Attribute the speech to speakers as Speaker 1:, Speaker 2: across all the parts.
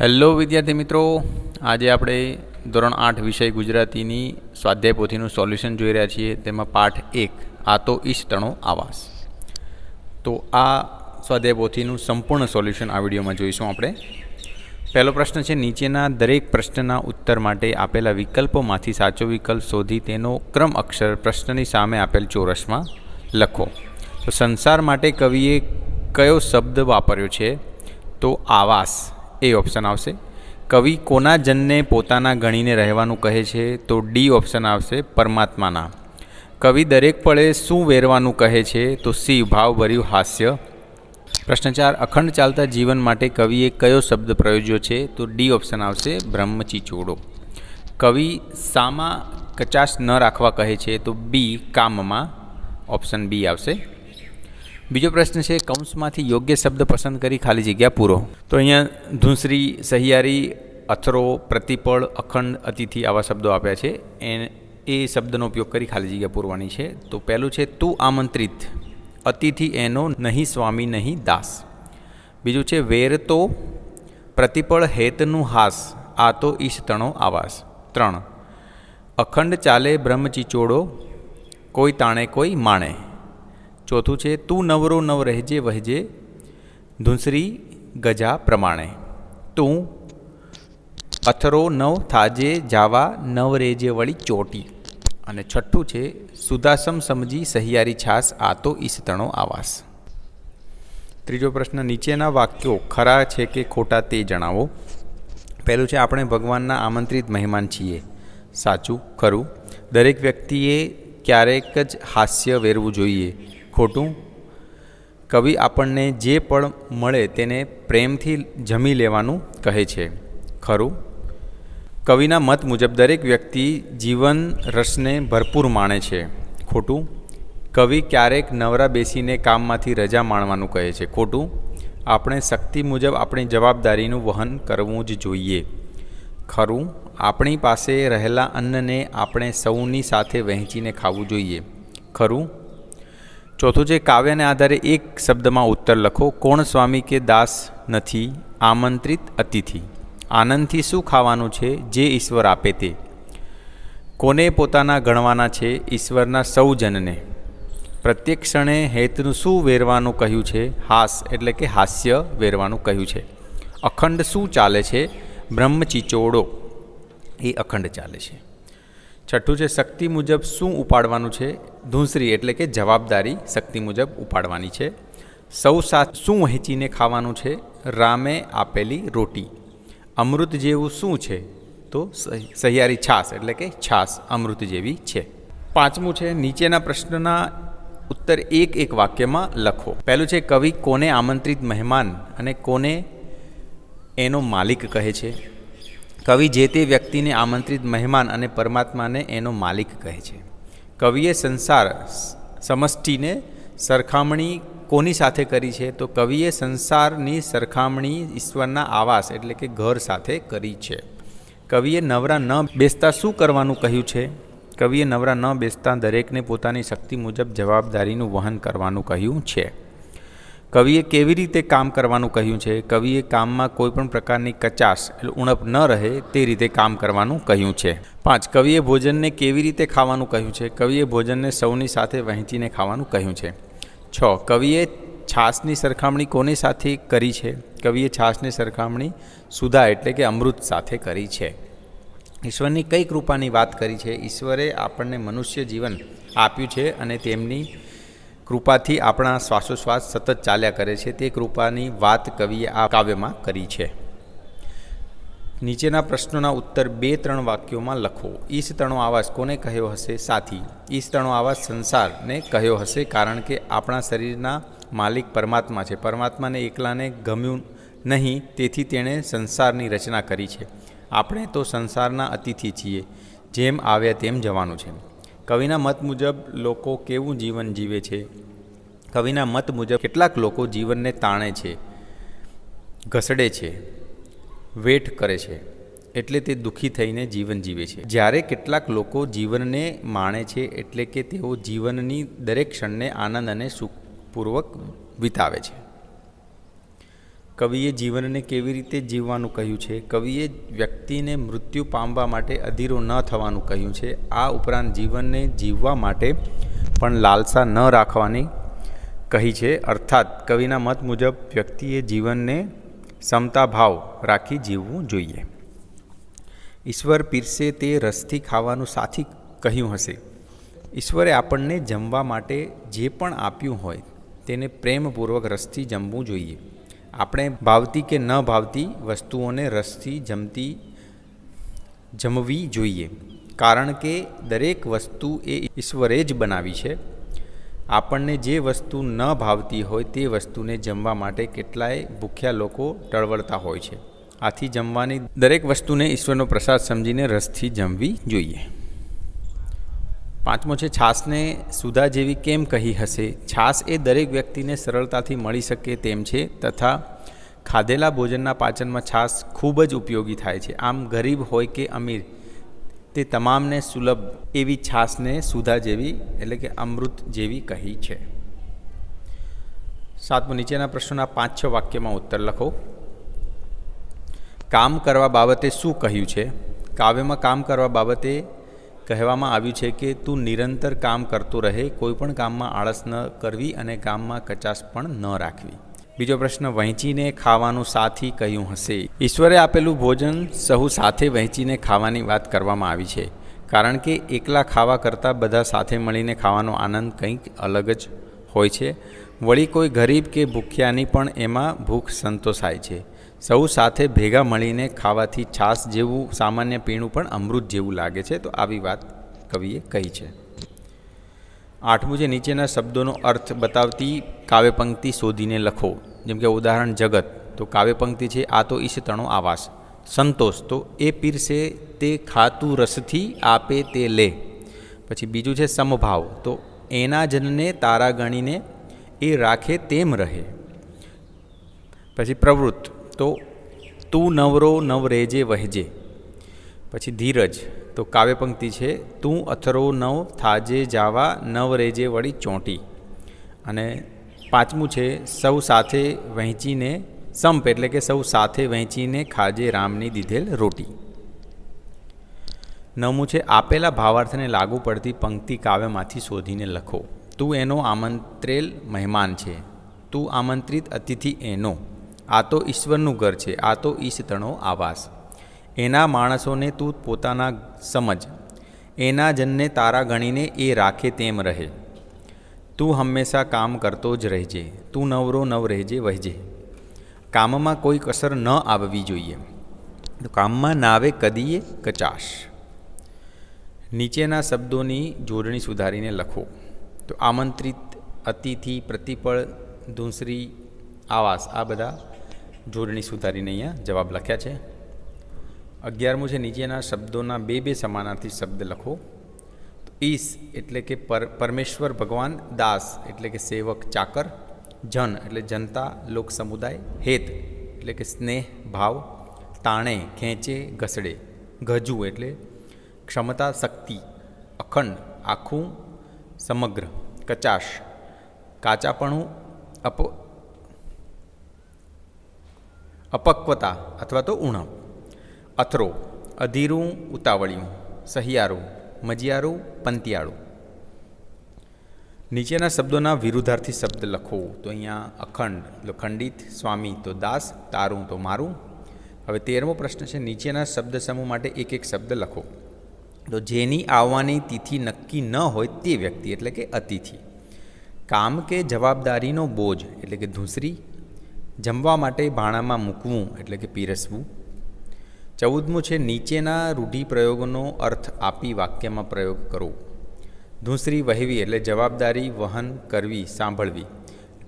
Speaker 1: Hello વિદ્યાર્થી મિત્રો, આજે આપણે ધોરણ આઠ વિષય ગુજરાતીની સ્વાધ્યાય પોથીનું સોલ્યુશન જોઈ રહ્યા છીએ, તેમાં પાઠ એક, આ તો ઈષ્ટણો આવાસ. તો આ સ્વાધ્યાય પોથીનું સંપૂર્ણ સોલ્યુશન આ વિડીયોમાં જોઈશું આપણે. પહેલો પ્રશ્ન છે, નીચેના દરેક પ્રશ્નના ઉત્તર માટે આપેલા વિકલ્પોમાંથી સાચો વિકલ્પ શોધી તેનો ક્રમ અક્ષર પ્રશ્નની સામે આપેલ ચોરસમાં લખો. તો સંસાર માટે કવિએ કયો શબ્દ વાપર્યો છે? તો આવાસ. એ ઓપ્શન આવશે. કવિ કોના જનને પોતાના ગણીને રહેવાનું કહે છે તો ડી ઓપ્શન આવશે પરમાત્માના. કવિ દરેક પળે શું વેરવાનું કહે છે તો સી ભાવભર્યું હાસ્ય. પ્રશ્ન ચાર, અખંડ ચાલતા જીવન માટે કવિએ કયો શબ્દ પ્રયોજ્યો છે તો ડી ઓપ્શન આવશે બ્રહ્મચીચોડો. કવિ સામાં કચાશ ન રાખવા કહે છે તો બી કામમાં. ઓપ્શન બી આવશે. બીજો પ્રશ્ન છે, કૌંસમાંથી યોગ્ય શબ્દ પસંદ કરી ખાલી જગ્યા પૂરો. તો અહીંયા ધૂંસરી, સહિયારી, અથરો, પ્રતિપળ, અખંડ, અતિથિ આવા શબ્દો આપ્યા છે. એ એ શબ્દનો ઉપયોગ કરી ખાલી જગ્યા પૂરવાની છે. તો પહેલું છે, તું આમંત્રિત. અતિથિ એનો નહીં, સ્વામી નહીં, દાસ. બીજું છે, વેર તો પ્રતિપળ હેતનું હાસ, આ તો ઈશતણો આવાસ. ત્રણ. અખંડ ચાલે બ્રહ્મચિચોડો કોઈ તાણે કોઈ માણે. ચોથું છે, તું નવરો નવ રહેજે વહેજે, ધૂંસરી ગજા પ્રમાણે. તું અથરો નવ થાજે, જાવા નવ રેજે વળી ચોટી. અને છઠ્ઠું છે, સુદાસમ સમજી સહિયારી છાસ, આ તો ઈસતણો આવાસ. ત્રીજો પ્રશ્ન, નીચેના વાક્યો ખરા છે કે ખોટા તે જણાવો. પહેલું છે, આપણે ભગવાનના આમંત્રિત મહેમાન છીએ. સાચું, ખરું. દરેક વ્યક્તિએ ક્યારેક જ હાસ્ય વેરવું જોઈએ. ખોટું? કવિ આપણને જે પણ મળે તેને પ્રેમથી જમી લેવાનું કહે છે. ખરું? કવિના મત મુજબ દરેક વ્યક્તિ જીવન રસને ભરપૂર માણે છે. ખોટું? કવિ ક્યારેક નવરા બેસીને કામમાંથી રજા માણવાનું કહે છે. ખોટું? આપણે શક્તિ મુજબ આપણી જવાબદારીનું વહન કરવું જ જોઈએ. ખરું? આપણી પાસે રહેલા અન્નને આપણે સૌની સાથે વહેંચીને ખાવું જોઈએ. ખરું? ચોથું છે, કાવ્યને આધારે એક શબ્દમાં ઉત્તર લખો. કોણ સ્વામી કે દાસ નથી? આમંત્રિત અતિથિ. આનંદથી શું ખાવાનું છે? જે ઈશ્વર આપે તે. કોને પોતાના ગણવાના છે? ઈશ્વરના સૌજનને. પ્રત્યેક ક્ષણે હેતનું શું વેરવાનું કહ્યું છે? હાસ, એટલે કે હાસ્ય વેરવાનું કહ્યું છે. અખંડ શું ચાલે છે? બ્રહ્મચિચોડો એ અખંડ ચાલે છે. છઠ્ઠું છે, શક્તિ મુજબ શું ઉપાડવાનું છે? ધૂંસરી એટલે કે જવાબદારી શક્તિ મુજબ ઉપાડવાની છે. સૌ સાથ શું વહેંચીને ખાવાનું છે? રામે આપેલી રોટી. અમૃત જેવું શું છે? તો સહ- સહિયારી છાસ એટલે કે છાસ અમૃત જેવી છે. પાંચમું છે, નીચેના પ્રશ્નના ઉત્તર એક એક વાક્યમાં લખો. પહેલું છે, કવિ કોને આમંત્રિત મહેમાન અને કોને એનો માલિક કહે છે? કવિ જે તે વ્યક્તિને આમંત્રિત મહેમાન અને પરમાત્માને એનો માલિક કહે છે. કવિએ સંસાર સમષ્ટિને સરખામણી કોની સાથે કરી છે? તો કવિએ સંસારની સરખામણી ઈશ્વરના આવાસ એટલે કે ઘર સાથે કરી છે. કવિએ નવરા ન બેસતા શું કરવાનું કહ્યું છે? કવિએ નવરા ન બેસતા દરેકને પોતાની શક્તિ મુજબ જવાબદારીનું વહન કરવાનું કહ્યું છે. કવિએ કેવી રીતે કામ કરવાનું કહ્યું છે? કવિએ કામમાં કોઈ પણ પ્રકારની કચાશ એટલે ઉણપ ન રહે તે રીતે કામ કરવાનું કહ્યું છે. પાંચ, કવિએ ભોજનને કેવી રીતે ખાવાનું કહ્યું છે? કવિએ ભોજનને સૌની સાથે વહેંચીને ખાવાનું કહ્યું છે. છ, કવિએ છાશની સરખામણી કોની સાથે કરી છે? કવિએ છાશની સરખામણી સુધા એટલે કે અમૃત સાથે કરી છે. ઈશ્વરની કઈ કૃપાની વાત કરી છે? ઈશ્વરે આપણને મનુષ્ય જીવન આપ્યું છે અને તેમની કૃપાથી આપણા શ્વાસોશ્વાસ સતત ચાલ્યા કરે છે. તે કૃપાની વાત કવિએ આ કાવ્યમાં કરી છે. નીચેના પ્રશ્નોના ઉત્તર બે ત્રણ વાક્યોમાં લખો. ઈશ તણો આવાસ કોને કહ્યો હશે? સાથી, ઈશ તણો આવાસ સંસારને કહ્યો હશે કારણ કે આપણા શરીરના માલિક પરમાત્મા છે. પરમાત્માને એકલાને ગમ્યું નહીં, તેથી તેણે સંસારની રચના કરી છે. આપણે તો સંસારના અતિથિ છીએ. જેમ આવ્યા તેમ જવાનું છે. કવિના મત મુજબ લોકો કેવું જીવન જીવે છે? કવિના મત મુજબ કેટલાક લોકો જીવનને તાણે છે, ઘસડે છે, વેઠ કરે છે, એટલે તે દુઃખી થઈને જીવન જીવે છે. જ્યારે કેટલાક લોકો જીવનને માણે છે, એટલે કે તેઓ જીવનની દરેક ક્ષણને આનંદ અને સુખપૂર્વક વિતાવે છે. કવિએ જીવનને કેવી રીતે જીવવાનું કહ્યું છે? કવિએ વ્યક્તિને મૃત્યુ પામવા માટે અધીરો ન થવાનું કહ્યું છે. આ ઉપરાંત જીવનને જીવવા માટે પણ લાલસા ન રાખવાની કહી છે. અર્થાત, કવિના મત મુજબ વ્યક્તિએ જીવનને ભાવ રાખી જીવવું જોઈએ. ઈશ્વર પીરસે તે રસથી ખાવાનું સાથી કહ્યું હશે. ઈશ્વરે આપણને જમવા માટે જે પણ આપ્યું હોય, તેને પ્રેમપૂર્વક રસથી જમવું જોઈએ. આપણે ભાવતી કે ન ભાવતી વસ્તુઓને રસથી જમતી, જમવી જોઈએ. કારણ કે દરેક વસ્તુ એ ઈશ્વરે જ બનાવી છે. આપણને જે વસ્તુ ન ભાવતી હોય તે વસ્તુને જમવા માટે કેટલાય ભૂખ્યા લોકો ટળવળતા હોય છે. આથી જમવાની દરેક વસ્તુને ઈશ્વરનો પ્રસાદ સમજીને રસથી જમવી જોઈએ. પાંચમો છે છાશને સુધા જેવી કેમ કહી હશે? છાસ એ દરેક વ્યક્તિને સરળતાથી મળી શકે તેમ છે તથા ખાધેલા ભોજનના પાચનમાં છાશ ખૂબ જ ઉપયોગી થાય છે. આમ ગરીબ હોય કે અમીર, તે તમામને સુલભ એવી છાશને સુધા જેવી, એટલે કે અમૃત જેવી કહી છે. સાતમો નીચેના પ્રશ્નોના પાંચ છ વાક્યમાં ઉત્તર લખો. કામ કરવા બાબતે શું કહ્યું છે? કાવ્યમાં કામ કરવા બાબતે કહેવામાં આવ્યું છે કે તું નિરંતર કામ કરતો રહે કોઈ પણ કામમાં આળસ ન કરવી અને કામમાં કચાશ પણ ન રાખવી. બીજો પ્રશ્ન, વહેંચીને ખાવાનું સાથી કહ્યું હશે? ઈશ્વરે આપેલું ભોજન સહુ સાથે વહેંચીને ખાવાની વાત કરવામાં આવી છે. કારણ કે એકલા ખાવા કરતાં બધા સાથે મળીને ખાવાનો આનંદ કંઈક અલગ જ હોય છે. વળી કોઈ ગરીબ કે ભૂખ્યાની પણ એમાં ભૂખ સંતોષાય છે. સૌ સાથે ભેગા મળીને ખાવાથી છાશ જેવું, સામાન્ય પીણું પણ અમૃત જેવું લાગે છે. તો આવી વાત કવિએ કહી છે. આઠમું છે નીચેના શબ્દોનો અર્થ બતાવતી કાવ્યપંક્તિ શોધીને લખો. જેમ કે ઉદાહરણ, જગત. તો કાવ્યપંક્તિ છે, આ તો ઈશ તણો આવાસ. સંતોષ. તો એ પીરસે તે ખાતું રસથી આપે તે લે. પછી બીજું છે, સમભાવ. તો એના જનને તારા ગણીને એ રાખે તેમ રહે. પછી પ્રવૃત્ત. તો તું નવરો નવ રેજે વહેજે. પછી ધીરજ, તો કાવ્યપંક્તિ છે, તું અથરો નવ થાજે જાવા નવ રેજે વળી ચોંટી. અને પાંચમું છે, સૌ સાથે વહેંચીને સંપ, એટલે કે સૌ સાથે વહેંચીને ખાજે રામની દીધેલ રોટી. નવમું છે, આપેલા ભાવાર્થને લાગુ પડતી પંક્તિ કાવ્યમાંથી શોધીને લખો. તું એનો આમંત્રેલ મહેમાન છે. તું આમંત્રિત અતિથિ એનો. આ તો ઈશ્વરનું ઘર છે, આ તો ઈશતણો આવાસ. એના માણસોને તું પોતાના સમજ. એના જનને તારા ગણીને એ રાખે તેમ રહે. તું હંમેશા કામ કરતો જ રહેજે, તું નવરો નવ રહેજે વહેજે. કામમાં કોઈ કસર ન આવવી જોઈએ. તો કામમાં ના આવે કદીએ કચાશ. નીચેના શબ્દોની જોડણી સુધારીને લખો. તો આમંત્રિત અતિથિ, પ્રતિપળ, ધૂંસરી, આવાસ, આ બધા જોડણી સુધારીને અહીંયા જવાબ લખ્યા છે. અગિયારમું છે નીચેના શબ્દોના બે બે સમાનાર્થી શબ્દ લખો. તો ઈસ એટલે કે પર, પરમેશ્વર ભગવાન, દાસ એટલે કે સેવક, ચાકર, જન એટલે જનતા, લોક સમુદાય, હેત એટલે કે સ્નેહ, ભાવ, તાણે, ખેંચે, ઘસડે, ગજુ એટલે ક્ષમતા, શક્તિ, અખંડ, આખું, સમગ્ર, કચાશ, કાચાપણું, અપ અપક્વતા અથવા તો ઉણપ. અથરો, અધીરું, ઉતાવળિયું, સહિયારું, મજિયારું, પંતિયાળું. નીચેના શબ્દોના વિરુદ્ધાર્થી શબ્દ લખો. તો અહીંયા અખંડ એટલે ખંડિત, સ્વામી, તો દાસ, તારું, તો મારું. હવે તેરમો પ્રશ્ન છે, નીચેના શબ્દ સમૂહ માટે એક એક શબ્દ લખો. તો જેની આવવાની તિથિ નક્કી ન હોય તે વ્યક્તિ, એટલે કે અતિથિ. કામ કે જવાબદારીનો બોજ, એટલે કે ધૂસરી જમવા માટે ભાણામાં મૂકવું એટલે કે પીરસવું. ચૌદમું છે, નીચેના રૂઢિપ્રયોગોનો અર્થ આપી વાક્યમાં પ્રયોગ કરવો. ધૂસરી વહેવી એટલે જવાબદારી વહન કરવી, સાંભળવી.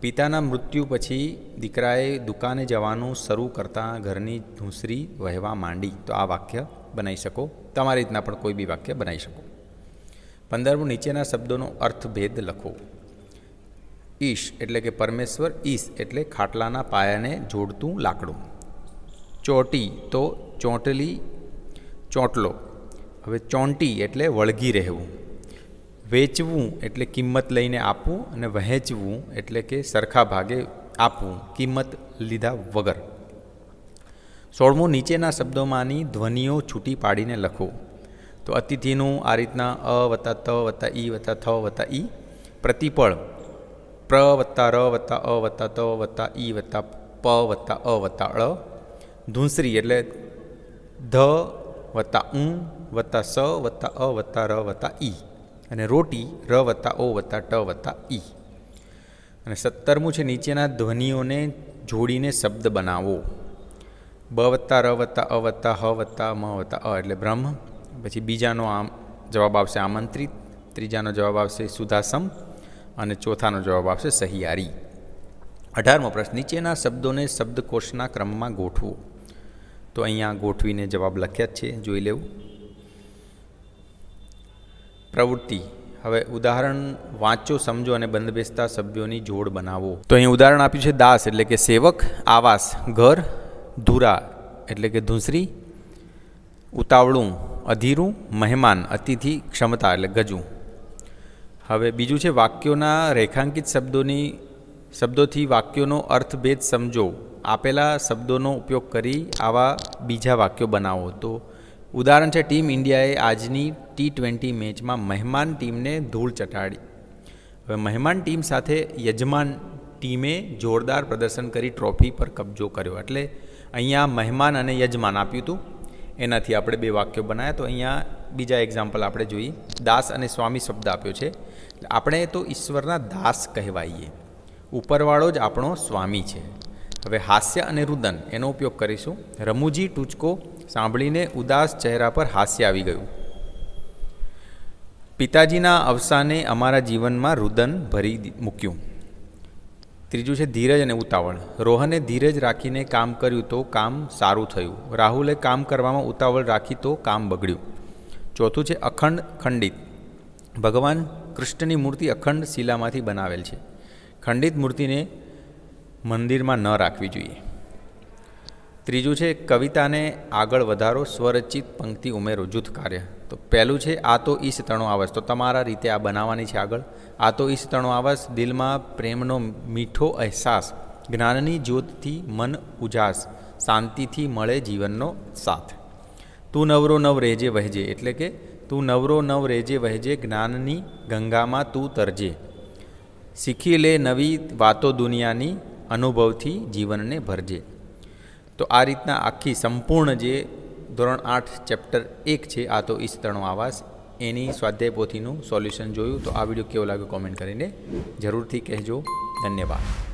Speaker 1: પિતાના મૃત્યુ પછી દીકરાએ દુકાને જવાનું શરૂ કરતાં ઘરની ધૂસરી વહેવા માંડી. તો આ વાક્ય બનાવી શકો. તમારી રીતના પણ કોઈ બી વાક્ય બનાવી શકો. પંદરમું, નીચેના શબ્દોનો અર્થભેદ લખો ઈશ એટલે કે પરમેશ્વર ઈશ એટલે ખાટલાના પાયાને જોડતું લાકડું. ચોટી તો ચોંટલી ચોંટલો. હવે ચોંટી એટલે વળગી રહેવું. વેચવું એટલે કિંમત લઈને આપવું અને વહેંચવું એટલે કે સરખા ભાગે આપવું, કિંમત લીધા વગર. સોળમું, નીચેના શબ્દોમાંની ધ્વનિઓ છૂટી પાડીને લખો. તો અતિથિનું આ રીતના અ વત્તા ત વત્તા ઈ વત્તા થ વત્તા ઈ. પ્રતિપળ પ્ર વત્તા ર વત્તા અ વત્તા ત વત્તા ઈ વત્તા પ વત્તા અ વત્તા ળ. ધૂંસરી એટલે ધ વત્તા ઉ વત્તા સ વત્તા અ વત્તા ર વત્તા ઈ. અને રોટી ર વત્તા ઓ વત્તા ટ વત્તા ઈ. અને સત્તરમું છે નીચેના ધ્વનિઓને જોડીને શબ્દ બનાવો. બ વત્તા, ર વત્તા અ વત્તા હ વત્તા, મ વત્તા, અ એટલે બ્રહ્મ. પછી બીજાનો આમ જવાબ આવશે આમંત્રિત. ત્રીજાનો જવાબ આવશે સુધાસમ. અને ચોથાનો જવાબ આવશે સહિયારી. અઢારમો પ્રશ્ન, નીચેના શબ્દોને શબ્દકોશના ક્રમમાં ગોઠવો. તો અહીંયા ગોઠવીને જવાબ લખ્યા જ છે, જોઈ લેવું. પ્રવૃત્તિ. હવે ઉદાહરણ વાંચો, સમજો અને બંધબેસતા સભ્યોની જોડ બનાવો. તો અહીં ઉદાહરણ આપ્યું છે, દાસ એટલે કે સેવક, આવાસ, ઘર, ધુરા એટલે કે ધૂંસરી, ઉતાવળું, અધીરું, મહેમાન, અતિથિ, ક્ષમતા એટલે ગજું. હવે બીજું છે, વાક્યોના રેખાંકિત શબ્દોની, શબ્દોથી વાક્યોનો અર્થભેદ સમજો. આપેલા શબ્દોનો ઉપયોગ કરી આવા બીજા વાક્યો બનાવો. તો ઉદાહરણ છે, ટીમ ઇન્ડિયાએ આજની ટી ટ્વેન્ટી મેચમાં મહેમાન ટીમને ધૂળ ચટાડી હવે મહેમાન ટીમ સાથે યજમાન ટીમે જોરદાર પ્રદર્શન કરી ટ્રોફી પર કબજો કર્યો. એટલે અહીંયા મહેમાન અને યજમાન આપ્યું હતું. એનાથી આપણે બે વાક્યો બનાવ્યા તો અહીંયા બીજા એક્ઝામ્પલ આપણે જોઈએ. દાસ અને સ્વામી શબ્દ આપ્યો છે. આપણે તો ઈશ્વરના દાસ કહેવાઈએ. ઉપરવાળો જ આપણો સ્વામી છે. હવે હાસ્ય અને રુદન, એનો ઉપયોગ કરીશું. રમૂજી ટૂચકો સાંભળીને ઉદાસ ચહેરા પર હાસ્ય આવી ગયું. પિતાજીના અવસાને અમારા જીવનમાં રુદન ભરી મૂક્યું. ત્રીજું છે ધીરજ અને ઉતાવળ. રોહને ધીરજ રાખીને કામ કર્યું તો કામ સારું થયું. રાહુલે કામ કરવામાં ઉતાવળ રાખી તો કામ બગડ્યું. ચોથું છે અખંડ ખંડિત. ભગવાન કૃષ્ણની મૂર્તિ અખંડ શિલામાંથી બનાવેલ છે. ખંડિત મૂર્તિને મંદિરમાં ન રાખવી જોઈએ. ત્રીજું છે, કવિતાને આગળ વધારો, સ્વરચિત પંક્તિ ઉમેરો, જૂથ કાર્ય. તો પહેલું છે, આ તો ઈશ તણો આવાસ. તો તમારા રીતે આ બનાવવાની છે આગળ. આ તો ઈશ તણો આવાસ, દિલમાં પ્રેમનો મીઠો અહેસાસ. જ્ઞાનની જ્યોતથી મન ઉજાસ. શાંતિથી મળે જીવનનો સાથ. તું નવરો નવ રહેજે વહેજે, એટલે કે તું નવરો નવ રહેજે વહેજે જ્ઞાનની ગંગામાં તું તરજે. શીખી લે નવી વાતો દુનિયાની, અનુભવથી જીવનને ભરજે. તો આ રીતના આખી સંપૂર્ણ જે ધોરણ આઠ ચેપ્ટર એક છે, આ તો ઈસ્તરણો આવાસ, એની સ્વાધ્યાય પોથીનું સોલ્યુશન જોયું, તો આ વીડિયો કેવો લાગ્યો કોમેન્ટ કરીને જરૂરથી કહેજો. ધન્યવાદ.